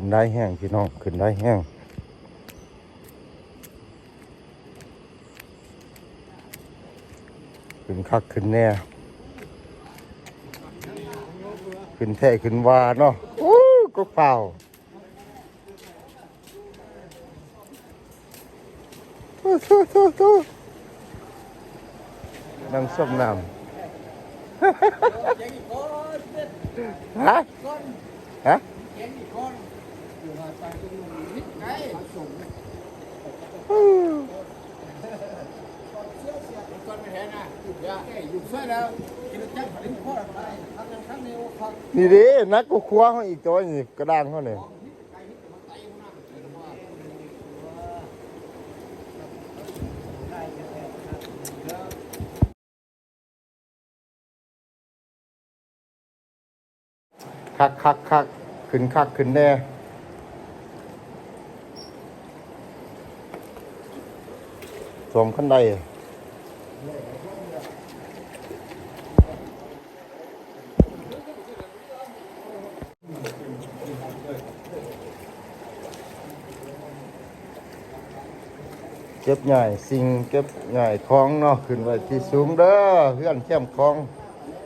ขึ้นได้แห้งพี่น้องขึ้นได้แห้งขึ้นคักขึ้นแน่ขึ้นแท่ขึ้นวาเนาะโอ้ก็เปล่าโอ้โธ่โธ่โธ่นั่งส้มน้ำฮะฮะ นี่ดินักก็คว้าเขาอีกตัวนี่กระด้างเขาเนี่ยคักคักคักขึ้นคักขึ้นแน่ วมขั้นใดเก็บใหญ่สิ่งเก็บใหญ่คลองเนาะขึ้นไว้ที่สูงเด้อเพื่อนเข้มคลอง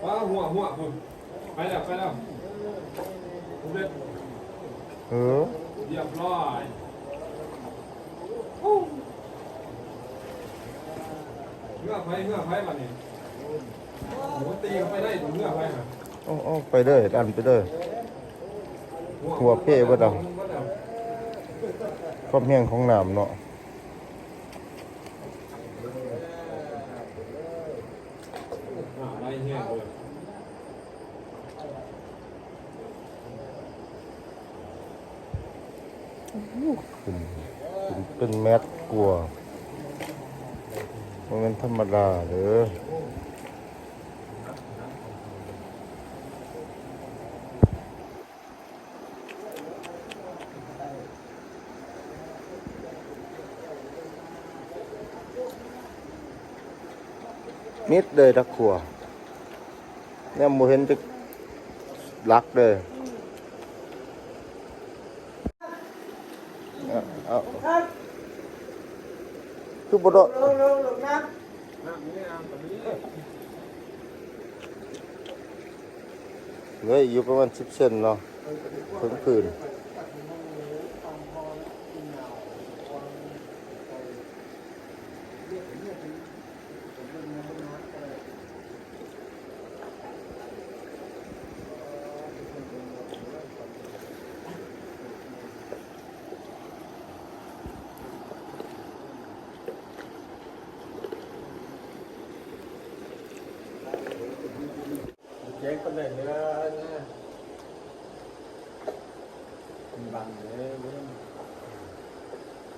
ว้าหัวหัวคุณไปแล้วไปแล้วคุณเด็ดเออเรียบร้อย เมื่อไฟเมื่อไฟวันนี้หัวตีเข้าไปได้ถึงเมื่อไฟนะโอ้โอ้ไปเด้อดันไปเด้อหัวเป้บ่ดำความแห้งของน้ำเนาะอ่าไรเงี้ยเลยขึ้นขึ้นเป็นแมตกลัว มันเป็นธรรมดาเด้อมิดเลยตะขัวเนี่ยโมเห็นจะลักเลยเอาเอา คือบดเหลยอยู่ประมาณสิบเซนเนาะถึงคืน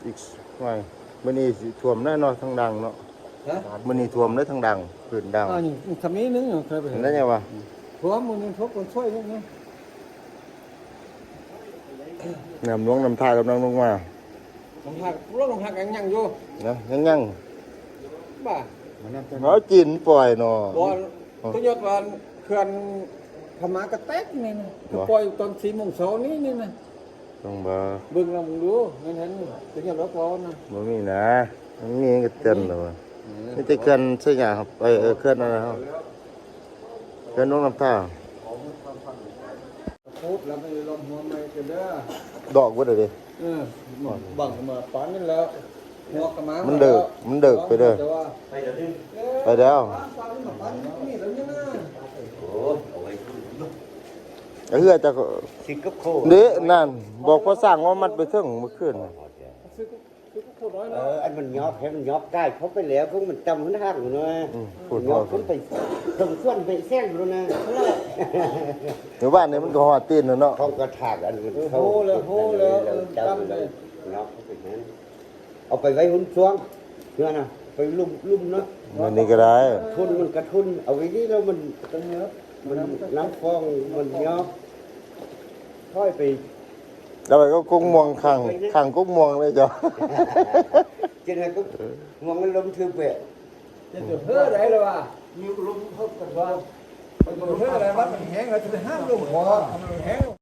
อีกหน่อยมันนี่สิท่วมแน่นอนทางดังเนาะฮะมันนี่ท่วมได้ทางดังคืนดังอ่านี่ทำนี้นึงเคยไปเห็เห็นนได้ไงวะเพราะว่ามึงมันทุกคนช่วยนี่นะน้ำลวงน้ำท่ากำลังลงมาลงหักรถลงหักยังยังอยู่นะยังยังบ้าเราจีนปล่อยเนาะบอลตัวยอดบอล เขื่อนพม่ากระแตกนี่นะก็ปล่อยตอนสี่โมงเช้านี้นี่นะต้องบ่เบิ่งแล้วมึงดูเห็นเห็นตัวยอดรถบอลนะบ่มีนะมันมีก็เตือนแล้ววะนี่จะเคลื่อนใช่หยังครับเออเออเคลื่อนอะไรครับเคลื่อนลงน้ำท่าพูดแล้วไปลมหัวไม่กันเด้อดอกบ่ได้ดิเออบังมาปานนี่แล้วหัวกระมามันเดิกมันเดิกไปเด้อแต่ว่าไปแล้ว ปานนี่มาปานนี่แล้วนี่นะไอ้เฮือจะสิงคโปร์เด้นั่น บอกพอสร้างว่ามันไปเทิงเมื่อคืนน่ะซื้อซื้อพูดร้อยเอนะออันมันยอกให้มันยอกได้เขาไปแล้วเขามันจำมันหักอยู่นะอืมพูดยพออกคนไปตรงส่วนไปแซงอยู่นะเดี๋ยวบ้านนี้มันก็หอดตีนแล้วเนาะเขาก็ถากอันมันโหแล้วโหแล้วจำจำเลเลยยยอกเขาไปนั้นเอาไปไว้หุ่นช่วงเพื่อนะไปลุ่มลุ่มเนาะ มันนี่ก็ได้ทุนมันกระทุน เอาไว้นี่แล้วมันตรงนี้มันน้ำฟองมันยอกค่อยไปแล้วไปก็กุ้งม่วงขังขังกุ้งม่วงเลยจ้ะเจนก็มองมันลมถือเปะจะจะเพื่ออะไรเลยวะมีลมเพิ่มกันว่ามันเพื่ออะไรวะมันแห้งแล้วจะห้ามลมหัวมันแห้ง